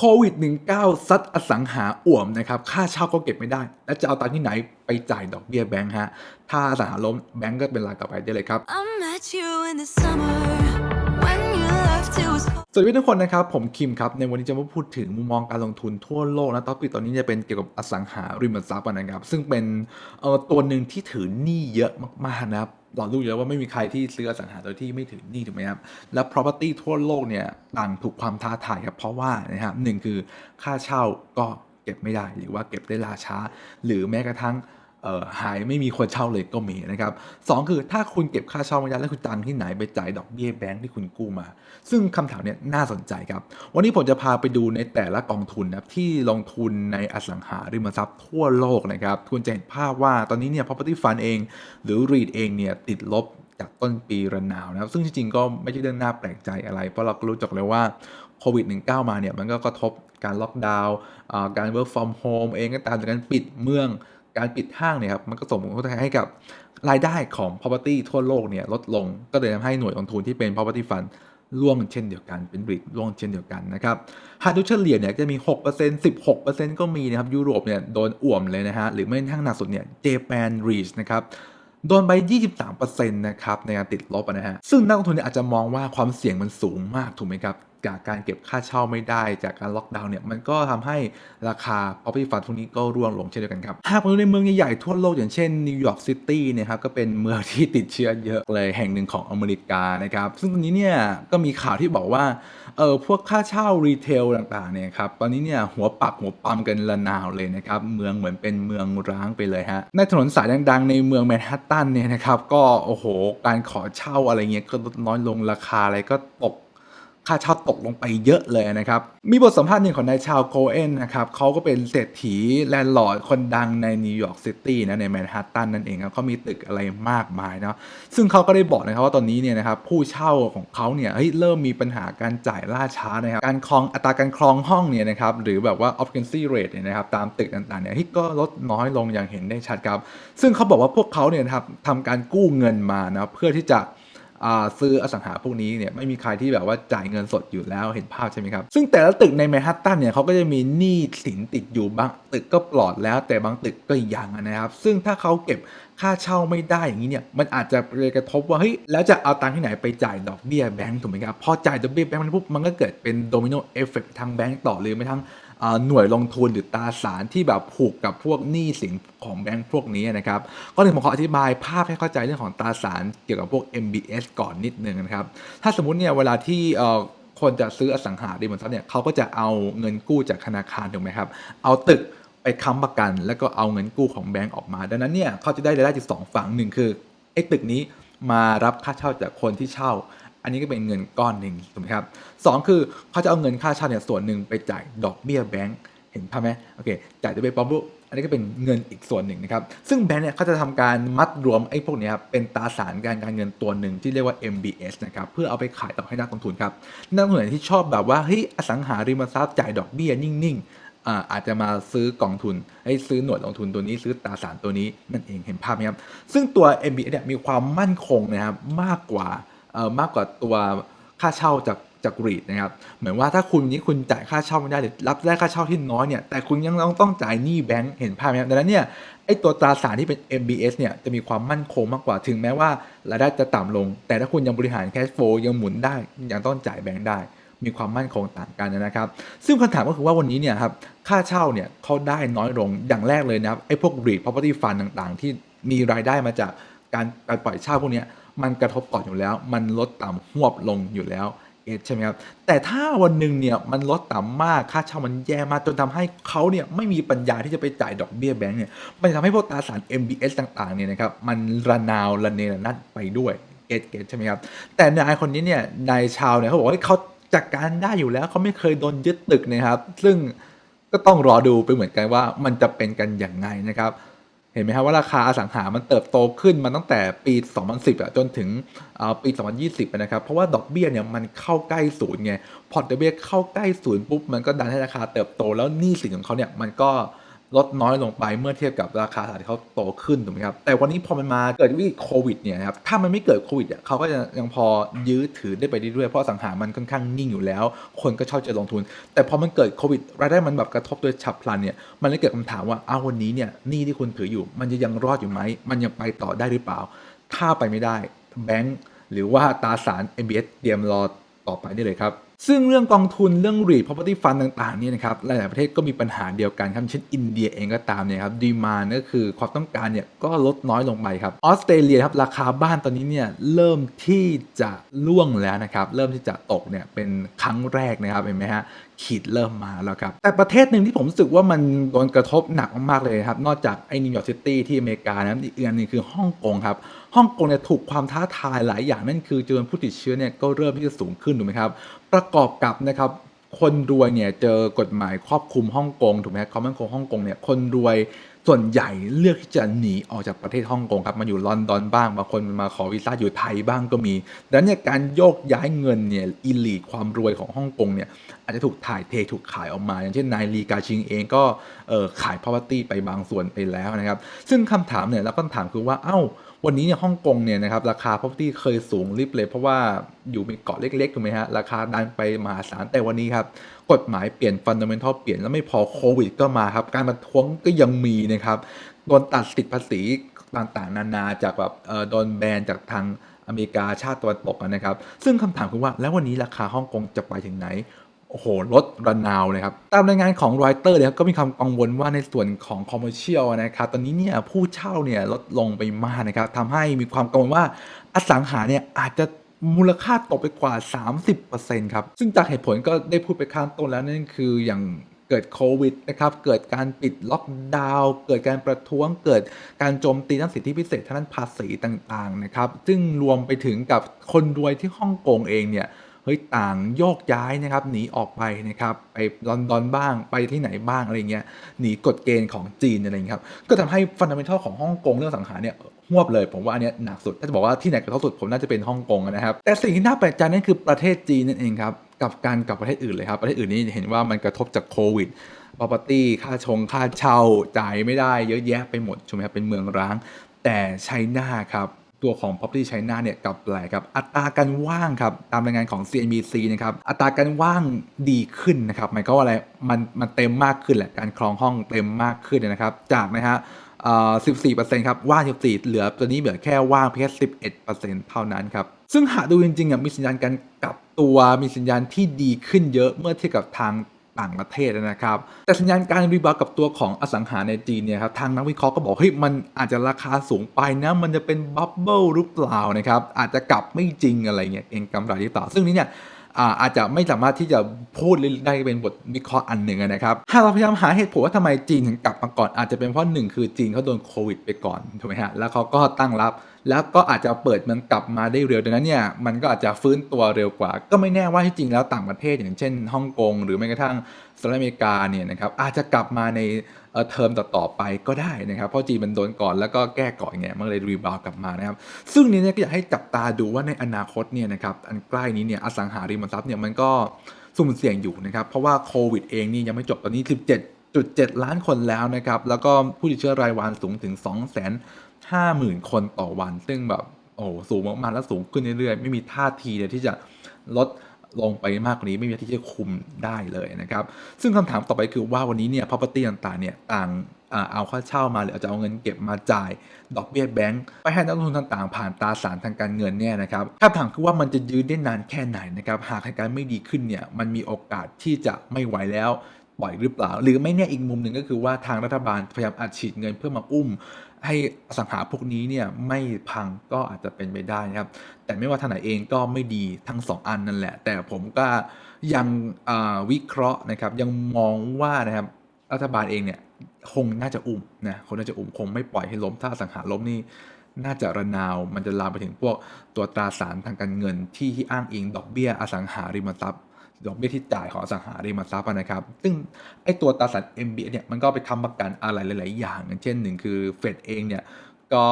โควิด -19 ซัดอสังหาอ่วมนะครับค่าเช่าก็เก็บไม่ได้ แล้วจะเอาตังค์ที่ไหนไปจ่ายดอกเบี้ยแบงค์ฮะ ถ้าอสังหาล้มแบงก์ก็เป็นรายต่อไปได้เลยครับ I met you in the summer when you left. It was cold. สวัสดีทุกคนนะครับ ผมคิมครับ ในวันนี้จะมาพูดถึงมุมมองการลงทุนทั่วโลกนะท็อปิกตอนนี้จะเป็นเกี่ยวกับอสังหาริมทรัพย์นะครับ ซึ่งเป็นเอ่อตัวหนึ่งที่ถือหนี้เยอะมากๆนะครับ เรารู้อยู่แล้วว่าไม่มีใครที่ซื้ออสังหาโดยที่ไม่ถือหนี้ถูกไหมครับ และ property ทั่วโลกเนี่ยต่างถูกความท้าทายครับเพราะว่านะครับหนึ่งคือค่าเช่าก็เก็บไม่ได้หรือว่าเก็บได้ล่าช้า หรือแม้กระทั่ง หายไม่มีคนเช่าเลยก็มีนะครับสองคือถ้าคุณเก็บค่าเช่าไม่ได้แล้วคุณตังที่ไหนไปจ่ายดอกเบี้ยแบงค์ที่คุณกู้มา ซึ่งคำถามเนี้ยน่าสนใจครับ วันนี้ผมจะพาไปดูในแต่ละกองทุนนะครับที่ลงทุนในอสังหาริมทรัพย์ทั่วโลกนะครับ คุณจะเห็นภาพว่าตอนนี้เนี่ย property fund เอง หรือ REIT เองเนี่ยติดลบจากต้นปีระนาวนะครับ ซึ่งจริงๆก็ไม่ใช่เรื่องน่าแปลกใจอะไร เพราะเราก็รู้จักเลยว่าโควิด -19 มาเนี่ยมันก็กระทบการล็อกดาวน์การ work from home เองก็ตามจากการปิดเมือง การปิดห้างเนี่ยครับมันก็ส่งผลกระทบให้กับรายได้ของ property ทั่วโลกเนี่ยลดลง ก็เลยทำให้หน่วยลงทุนที่เป็น property fund ร่วงเช่นเดียวกันเป็นบริดร่วงเช่นเดียวกันนะครับหากดูเฉลี่ยเนี่ยจะมี 6% 16%ก็มีนะครับยุโรปเนี่ยโดนอ่วมเลยนะฮะหรือไม่ทั้งหนักสุดเนี่ย Japan REIT นะครับโดนไป 23%นะครับในการติดลบนะฮะซึ่งนักลงทุนเนี่ยอาจจะมองว่าความเสี่ยงมันสูงมากถูกไหมครับ จากการเก็บค่าเช่าไม่ได้จากการล็อกดาวน์เนี่ยมันก็ทำให้ราคา property fund พวกนี้ก็ร่วงลงเช่นเดียวกันครับ หากมาดูในเมืองใหญ่ๆทั่วโลกอย่างเช่นนิวยอร์กซิตี้เนี่ยครับก็เป็นเมืองที่ติดเชื้อเยอะเลยแห่งหนึ่งของอเมริกานะครับซึ่งตอนนี้เนี่ยก็มีข่าวที่บอกว่าเออพวกค่าเช่ารีเทลต่างๆเนี่ยครับตอนนี้เนี่ยหัวปักหัวปั๊มกันระนาวเลยนะครับเมืองเหมือนเป็นเมืองร้างไปเลยฮะในถนนสายดังๆ ในเมืองแมนฮัตตันเนี่ยนะครับก็โอ้โหการขอเช่าอะไรเงี้ยก็ลดน้อยลงราคาอะไรก็ตก ค่าเช่าตกลงไปเยอะเลยนะครับ มีบทสัมภาษณ์หนึ่งของนายชาวโคเอนนะครับเขาก็เป็นเศรษฐีแลนด์ลอร์ดคนดังในนิวยอร์กซิตี้นะในแมนฮัตตันนั่นเองครับเขามีตึกอะไรมากมายเนาะซึ่งเขาก็ได้บอกนะครับว่าตอนนี้เนี่ยนะครับผู้เช่าของเขาเนี่ยเฮ้ยเริ่มมีปัญหาการจ่ายล่าช้านะครับการครองอัตราการครองห้องเนี่ยนะครับหรือแบบว่า occupancy rate เนี่ยนะครับตามตึกต่างๆเนี่ยเฮ้ยก็ลดน้อยลงอย่างเห็นได้ชัดครับ ซึ่งเขาบอกว่าพวกเขาเนี่ยนะครับทำการกู้เงินมานะเพื่อที่จะ ซื้ออสังหาพวกนี้เนี่ยไม่มีใครที่แบบว่าจ่ายเงินสดอยู่แล้วเห็นภาพใช่ไหมครับ ซึ่งแต่ละตึกในแมนฮัตตันเนี่ยเขาก็จะมีหนี้สินติดอยู่บางตึกก็ปลอดแล้ว แต่บางตึกก็ยังนะครับ ซึ่งถ้าเขาเก็บค่าเช่าไม่ได้อย่างนี้เนี่ยมันอาจจะไปกระทบว่าเฮ้ยแล้วจะเอาตังค์ที่ไหนไปจ่ายดอกเบี้ยแบงก์ถูกไหมครับพอจ่ายดอกเบี้ยแบงก์มันปุ๊บมันก็เกิดเป็นโดมิโนเอฟเฟกทางแบงก์ต่อหรือไม่ทั้ง หน่วยลงทุนหรือตราสารที่แบบผูกกับพวกหนี้สินของแบงก์พวกนี้นะครับ ก็เลยผมขออธิบายภาพให้เข้าใจเรื่องของตราสารเกี่ยวกับพวก MBS ก่อนนิดนึงนะครับ ถ้าสมมติเนี่ยเวลาที่คนจะซื้ออสังหาริมทรัพย์เนี่ยเขาก็จะเอาเงินกู้จากธนาคารถูกไหมครับ เอาตึกไปค้ำประกัน แล้วก็เอาเงินกู้ของแบงก์ออกมา ดังนั้นเนี่ยเขาจะได้รายได้จากสองฝั่งหนึ่งคือไอ้ตึกนี้มารับค่าเช่าจากคนที่เช่า อันนี้ก็เป็นเงินก้อนหนึ่งถูกไหมครับสองคือเขาจะเอาเงินค่าเช่าเนี่ยส่วนหนึ่งไปจ่ายดอกเบี้ยแบงก์เห็นภาพไหมโอเคจ่ายดอกเบี้ยปั๊บปุ๊บอันนี้ก็เป็นเงินอีกส่วนหนึ่งนะครับ ซึ่งแบงก์เนี่ยเขาจะทำการมัดรวมไอ้พวกเนี้ยครับเป็นตราสารการการเงินตัวหนึ่งที่เรียกว่า MBS นะครับ เพื่อเอาไปขายต่อให้นักลงทุนครับ นักลงทุนที่ชอบแบบว่าเฮ้ยอสังหาริมทรัพย์จ่ายดอกเบี้ยนิ่งๆ อาจจะมาซื้อกองทุนให้ซื้อหน่วยลงทุนตัวนี้ซื้อตราสารตัวนี้นั่นเองเห็นภาพไหมครับ ซึ่งตัว MBS เนี่ยมีความมั่นคงนะครับมากกว่า มากกว่าตัวค่าเช่าจากจากรีดนะครับเหมือนว่าถ้าคุณนี้คุณจ่ายค่าเช่าไม่ได้หรือรับได้ค่าเช่าที่น้อยเนี่ยแต่คุณยังต้องต้องจ่ายหนี้แบงก์เห็นภาพไหมครับดังนั้นเนี่ยไอตัวตราสารที่เป็น MBS เนี่ยจะมีความมั่นคงมากกว่าถึงแม้ว่ารายได้จะต่ำลง แต่ถ้าคุณยังบริหารแคชโฟยังหมุนได้ยังต้องจ่ายแบงก์ได้ มีความมั่นคงต่างกันนะครับ ซึ่งคำถามก็คือว่าวันนี้เนี่ยครับค่าเช่าเนี่ยเขาได้น้อยลงอย่างแรกเลยนะครับไอ้พวก REIT property fund ต่างๆ ที่มีรายได้มาจากการการปล่อยเช่าพวกนี้ มันกระทบก่อนอยู่แล้ว มันลดต่ำหวบลงอยู่แล้วเอสใช่ไหมครับแต่ถ้าวันหนึ่งเนี่ยมันลดต่ำมากค่าเช่ามันแย่มากจนทำให้เขาเนี่ยไม่มีปัญญาที่จะไปจ่ายดอกเบี้ยแบงก์เนี่ยมันทำให้พวกตราสาร MBS ต่างๆเนี่ยนะครับมันระนาวระเนระนาดไปด้วยเกตเกตใช่ไหมครับแต่นายคนนี้เนี่ยนายชาวเนี่ยเขาบอกว่าเขาจัดการได้อยู่แล้วเขาไม่เคยโดนยึดตึกนะครับ ซึ่งก็ต้องรอดูไปเหมือนกันว่ามันจะเป็นกันอย่างไงนะครับ ห็นไหมครับว่าราคาอสังหามันเติบโตขึ้นมาตั้งแต่ปี 2010อะจนถึงปี 2020นะครับ เพราะว่าดอกเบี้ยเนี่ยมันเข้าใกล้ศูนย์ไง พอดอกเบี้ยเข้าใกล้ศูนย์ปุ๊บมันก็ดันให้ราคาเติบโตแล้วหนี้สินของเขาเนี่ยมันก็ ลดน้อยลงไปเมื่อเทียบกับราคาตลาดที่เขาโตขึ้นถูกไหมครับแต่วันนี้พอมันมาเกิดวิกฤตโควิดเนี่ยครับถ้ามันไม่เกิดโควิดเนี่ยเขาก็จะยังพอยื้อถือได้ไปเรื่อยๆเพราะสังหามันค่อนข้างนิ่งอยู่แล้ว คนก็ชอบจะลงทุน แต่พอมันเกิดโควิดรายได้มันแบบกระทบโดยฉับพลันเนี่ยมันเลยเกิดคำถามว่าอ้าววันนี้เนี่ยหนี้ที่คุณถืออยู่ มันจะยังรอดอยู่ไหมมันยังไปต่อได้หรือเปล่า ถ้าไปไม่ได้แบงก์หรือว่าตราสาร MBS เตรียมรอต่อไปได้เลยครับ ซึ่งเรื่องกองทุนเรื่อง REIT property fund ต่างๆนี่นะครับหลายๆประเทศก็มีปัญหาเดียวกันครับเช่นอินเดียเองก็ตามเนี่ยครับดีมาก็คือความต้องการเนี่ยก็ลดน้อยลงไปครับออสเตรเลียครับราคาบ้านตอนนี้เนี่ยเริ่มที่จะล่วงแล้วนะครับเริ่มที่จะตกเนี่ยเป็นครั้งแรกนะครับเห็นไหมฮะขีดเริ่มมาแล้วครับ แต่ประเทศหนึ่งที่ผมรู้สึกว่ามันโดนกระทบหนักมากๆเลยครับนอกจากไอ้นิวยอร์กซิตี้ที่อเมริกานะอีกอันหนึงคือฮ่องกงครับ ฮ่องกงเนี่ยถูกความท้าทายหลายอย่างนั่นคือจำนวนผู้ติดเชื้อเนี่ยก็เริ่มที่จะสูงขึ้นถูกไหมครับ ประกอบกับนะครับคนรวยเนี่ยเจอกฎหมายครอบคลุมฮ่องกงถูกไหมครับความมั่นคงฮ่องกงเนี่ยคนรวย ส่วนใหญ่เลือกที่จะหนีออกจากประเทศฮ่องกงครับมาอยู่ลอนดอนบ้างบางคนมาขอวีซ่าอยู่ไทยบ้างก็มีดังนั้นเนี่ยการโยกย้ายเงินเนี่ยอิลีความรวยของฮ่องกงเนี่ยอาจจะถูกถ่ายเทถูกขายออกมา อย่างเช่นนายลีกาชิงเองก็เอ่อขาย property ไปบางส่วนไปแล้วนะครับซึ่งคำถามเนี่ยแล้วก็ถามคือว่าเอ้าวันนี้เนี่ยฮ่องกงเนี่ยนะครับราคา property เคยสูงริบเลยเพราะว่า อยู่ในเกาะเล็กๆถูกไหมฮะ ราคาดันไปมหาศาลแต่วันนี้ครับ กฎหมายเปลี่ยน fundamental เปลี่ยนแล้วไม่พอโควิด ก็มาครับ การประท้วงก็ยังมีนะครับโดนตัดสิทธิภาษีต่างๆ นานาจากแบบโดนแบนจากทางอเมริกาชาติตะวันตกนะครับ ซึ่งคำถามคือว่าแล้ววันนี้ราคาฮ่องกงจะไปถึงไหนโอ้โหลดระนาวเลยครับ ตามรายงานของรอยเตอร์เนี่ยก็มีความกังวลว่าในส่วนของคอมเมอร์เชียลนะครับ ตอนนี้เนี่ยผู้เช่าเนี่ยลดลงไปมากนะครับทำให้มีความกังวลว่าอสังหาเนี่ยอาจจะ มูลค่าตกไปกว่า 30%ครับ ซึ่งจากเหตุผลก็ได้พูดไปข้างต้นแล้วนั่นคืออย่างเกิดโควิดนะครับ เกิดการปิดล็อกดาวน์เกิดการประท้วง เกิดการโจมตีด้านสิทธิพิเศษทางด้านภาษีต่างๆนะครับ ซึ่งรวมไปถึงกับคนรวยที่ฮ่องกงเองเนี่ยเฮ้ยต่างโยกย้ายนะครับหนีออกไปนะครับไปลอนดอนบ้างไปที่ไหนบ้างอะไรเงี้ยหนีกฎเกณฑ์ของจีนอะไรเงี้ยครับก็ทำให้ฟันดัมเ n ทัลของฮ่องกงเรื่องสังหารเนี่ย หวบเลย ผมว่าอันนี้หนักสุด ถ้าจะบอกว่าที่ไหนกระทบสุดผมน่าจะเป็นฮ่องกงนะครับ แต่สิ่งที่น่าแปลกใจนั่นคือประเทศจีนนั่นเองครับ กับการกับประเทศอื่นเลยครับ ประเทศอื่นนี่เห็นว่ามันกระทบจากโควิด property ค่าชง ค่าเช่า จ่ายไม่ได้เยอะแยะไปหมดใช่ไหมครับ เป็นเมืองร้าง แต่ไชน่าครับตัวของ property China เนี่ยกลับแปลกครับ อัตราการว่างครับ ตามรายงานของ CNBC นะครับ อัตราการว่างดีขึ้นนะครับหมายความว่าอะไร มันมันเต็มมากขึ้นแหละ การครองห้องเต็มมากขึ้นนะครับ จากนะฮะ 14%ครับว่าง 14 เหลือตัวนี้เหลือแค่ว่างเพียง11%เท่านั้นครับ ซึ่งหากดูจริงๆอะมีสัญญาณการกลับตัวมีสัญญาณที่ดีขึ้นเยอะเมื่อเทียบกับทางต่างประเทศนะครับ แต่สัญญาณการรีบาวด์กับตัวของอสังหาในจีนเนี่ยครับทางนักวิเคราะห์ก็บอกเฮ้ยมันอาจจะราคาสูงไปนะมันจะเป็นบับเบิลหรือเปล่านะครับอาจจะกลับไม่จริงอะไรเงี้ยเองกำไรหรือเปล่าซึ่งนี้เนี่ย อาจจะไม่สามารถที่จะพูดได้เป็นบทวิเคราะห์อันหนึ่งนะครับถ้าเราพยายามหาเหตุผลว่าทำไมจีนถึงกลับมาก่อนอาจจะเป็นเพราะหนึ่งคือจีนเขาโดนโควิดไปก่อนถูกไหมฮะแล้วเขาก็ตั้งรับแล้วก็อาจจะเปิดเมืองกลับมาได้เร็วดังนั้นเนี่ยมันก็อาจจะฟื้นตัวเร็วกว่า ก็ไม่แน่ว่าที่จริงแล้วต่างประเทศอย่างเช่นฮ่องกงหรือแม้กระทั่งสหรัฐอเมริกาเนี่ยนะครับอาจจะกลับมาในเอ่อเทอมต่อๆไปก็ได้นะครับเพราะจีนมันโดนก่อนแล้วก็แก้ก่อนไงมันเลยรีบาวกลับมานะครับซึ่งนี้เนี่ยก็อยากให้จับตาดูว่าในอนาคตเนี่ยนะครับอันใกล้นี้เนี่ยอสังหาริมทรัพย์เนี่ยมันก็สุ่มเสี่ยงอยู่นะครับเพราะว่าโควิดเองนี่ยังไม่จบตอนนี้ 17.7 ล้านคนแล้วนะครับ แล้วก็ผู้ติดเชื้อรายวันสูงถึง2 5 0 0 0 0คนต่อวัน ซึ่งแบบโอ้สูงมากๆแล้วสูงขึ้นเรื่อยๆ ไม่มีท่าทีเลยที่จะลดลงไปมากกว่านี้ไม่มีที่จะคุมได้เลยนะครับ ซึ่งคำถามต่อไปคือว่าวันนี้เนี่ย property ต่างๆเนี่ยต่างเอาค่าเช่ามาหรืออาจจะเอาเงินเก็บมาจ่ายดอกเบี้ยแบงก์ไปให้นักลงทุนต่างๆ ผ่านตราสารทางการเงินเนี่ยนะครับคำถามคือว่ามันจะยืนได้นานแค่ไหนนะครับหากเหตุการณ์ไม่ดีขึ้นเนี่ยมันมีโอกาสที่จะไม่ไหวแล้วปล่อยหรือเปล่า หรือไม่เนี่ยอีกมุมหนึ่งก็คือว่าทางรัฐบาลพยายามอัดฉีดเงินเพื่อมาอุ้ม ให้อสังหาพวกนี้เนี่ยไม่พังก็อาจจะเป็นไปได้นะครับ แต่ไม่ว่าทางไหนเองก็ไม่ดีทั้งสองอันนั่นแหละ แต่ผมก็ยังวิเคราะห์นะครับ ยังมองว่านะครับรัฐบาลเองเนี่ยคงน่าจะอุ้มนะคงน่าจะอุ้มคงไม่ปล่อยให้ล้ม ถ้าสังหาล้มนี่น่าจะระนาวมันจะลามไปถึงพวกตัวตราสารทางการเงินที่ที่อ้างอิงดอกเบี้ยอสังหาริมทรัพย์ ดอกเบี้ยที่จ่ายของสังหาริมทรัพย์นะครับ ซึ่งไอ้ตัวตราสาร MBS เนี่ยมันก็ไปทำประกันอะไรหลาย ๆ อย่าง เช่นหนึ่งคือเฟดเองเนี่ยก็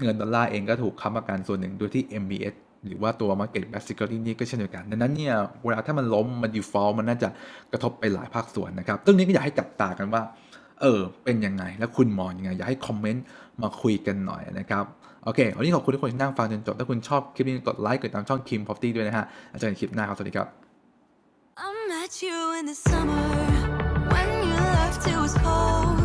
เงินดอลลาร์เองก็ถูกค้ำประกันส่วนหนึ่งโดยที่ MBS หรือว่าตัว Market b a Security นี่ก็เช่นเดียวกัน ดังนั้นเนี่ยเวลาถ้ามันล้มมัน default มันน่าจะกระทบไปหลายภาคส่วนนะครับซึ่งนี้ก็อยากให้จับตากันว่า เออ เป็นยังไง แล้วคุณมองยังไง อยากให้คอมเมนต์มาคุยกันหน่อยนะครับ โอเค วันนี้ขอบคุณทุกคนที่นั่งฟังจนจบ ถ้าคุณชอบคลิปนี้กดไลค์ กดตามช่อง Kim Property ด้วยนะฮะแล้วเจอกันคลิปหน้าครับ สวัสดีครับ you in the summer. When you left, it was cold.